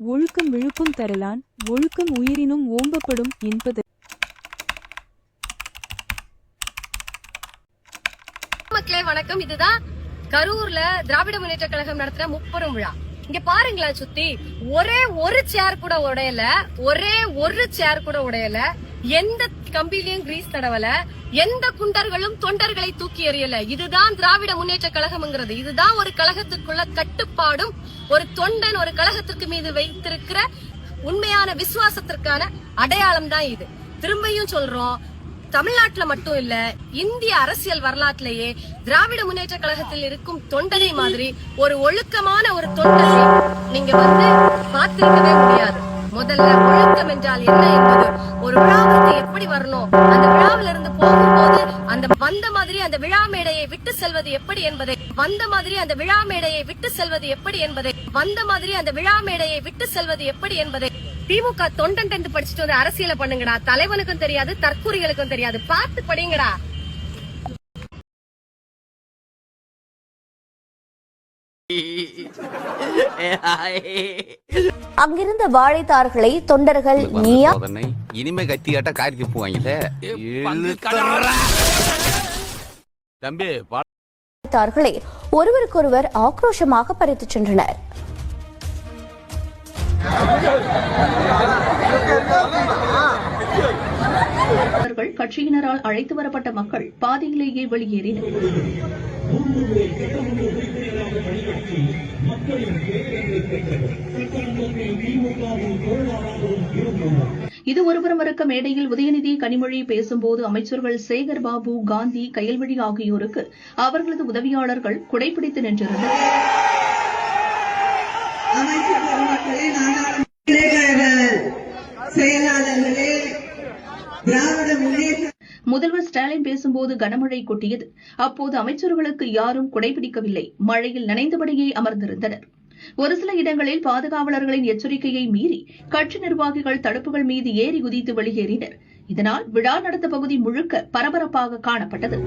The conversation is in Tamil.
ஒழுக்கம் விழுப்பம் தரலான் ஒழுக்கம் உயிரினும் ஓம்பப்படும் என்பது மக்களே வணக்கம். இதுதான் கரூர்ல திராவிட முன்னேற்ற கழகம் நடத்துற முப்பெரும் விழா. இங்க பாருங்களேன் சுத்தி. ஒரே ஒரு சேர் கூட உடையல ஒரே ஒரு சேர் கூட உடையல எந்த கம்பிலையும் கிரீஸ் தடவல. எந்த குண்டர்களும் தொண்டர்களை தூக்கி எறியல. இதுதான் திராவிட முன்னேற்ற கழகம்ங்கிறது. இதுதான் ஒரு கழகத்துக்குள்ள கட்டுப்பாடும் ஒரு தொண்டன் ஒரு கழகத்திற்கு மீது வைத்திருக்கிற உண்மையான விசுவாசத்திற்கான அடையாளம் தான் இது. திரும்பியும் சொல்றோம் தமிழ்நாட்டுல மட்டும் இல்ல இந்திய அரசியல் வரலாற்றிலேயே திராவிட முன்னேற்ற கழகத்தில் இருக்கும் தொண்டனை மாதிரி ஒரு ஒழுக்கமான ஒரு தொண்டனை நீங்க வந்து பார்த்திருக்கவே முடியாது. முதல்ல ஒழுக்கம் என்றால் என்ன என்பது? ஒரு விழாவிற்கு எப்படி வரணும்? அந்த விழாவில இருந்து போகும்போது அந்த வந்த மாதிரி அந்த விழா மேடையை விட்டு செல்வது எப்படி என்பதை வந்த மாதிரி அந்த விழா மேடையை விட்டு செல்வது எப்படி என்பதை வந்த மாதிரி அந்த விழா மேடையை விட்டு செல்வது எப்படி என்பதை திமுக தொண்டன் டென்த் படிச்சுட்டு வந்து அரசியல பண்ணுங்கடா. தலைவனுக்கும் தெரியாது தற்கூரிகளுக்கும் தெரியாது. பார்த்து படிங்கடா. அங்கிருந்த வாழைத்தார்களை தொண்டர்கள் நீயா இனிமே கத்தி காட்டா காரி துப்புவாங்கல்ல தம்பி பா- வாழைத்தார்களை ஒருவருக்கொருவர் ஆக்ரோஷமாக பறித்துச் சென்றனர். அவர்கள் கட்சியினரால் அழைத்து வரப்பட்ட மக்கள் பாதியிலேயே வெளியேறினர். இது ஒருபுறம் இருக்க மேடையில் உதயநிதி கனிமொழி பேசும்போது அமைச்சர்கள் சேகர் பாபு காந்தி கயல்வழி ஆகியோருக்கு அவர்களது உதவியாளர்கள் குடைபிடித்து நின்றிருந்தனர். திராவிட முன்னேற்ற முதல்வர் ஸ்டாலின் பேசும்போது கனமழை கொட்டியது. அப்போது அமைச்சர்களுக்கு யாரும் குடைபிடிக்கவில்லை. மழையில் நனைந்தபடியே அமர்ந்திருந்தனர். ஒரு சில இடங்களில் பாதுகாவலர்களின் எச்சரிக்கையை மீறி கட்சி நிர்வாகிகள் தடுப்புகள் மீது ஏறி குதித்து வெளியேறினர். இதனால் விழா நடந்த பகுதி முழுக்க பரபரப்பாக காணப்பட்டது.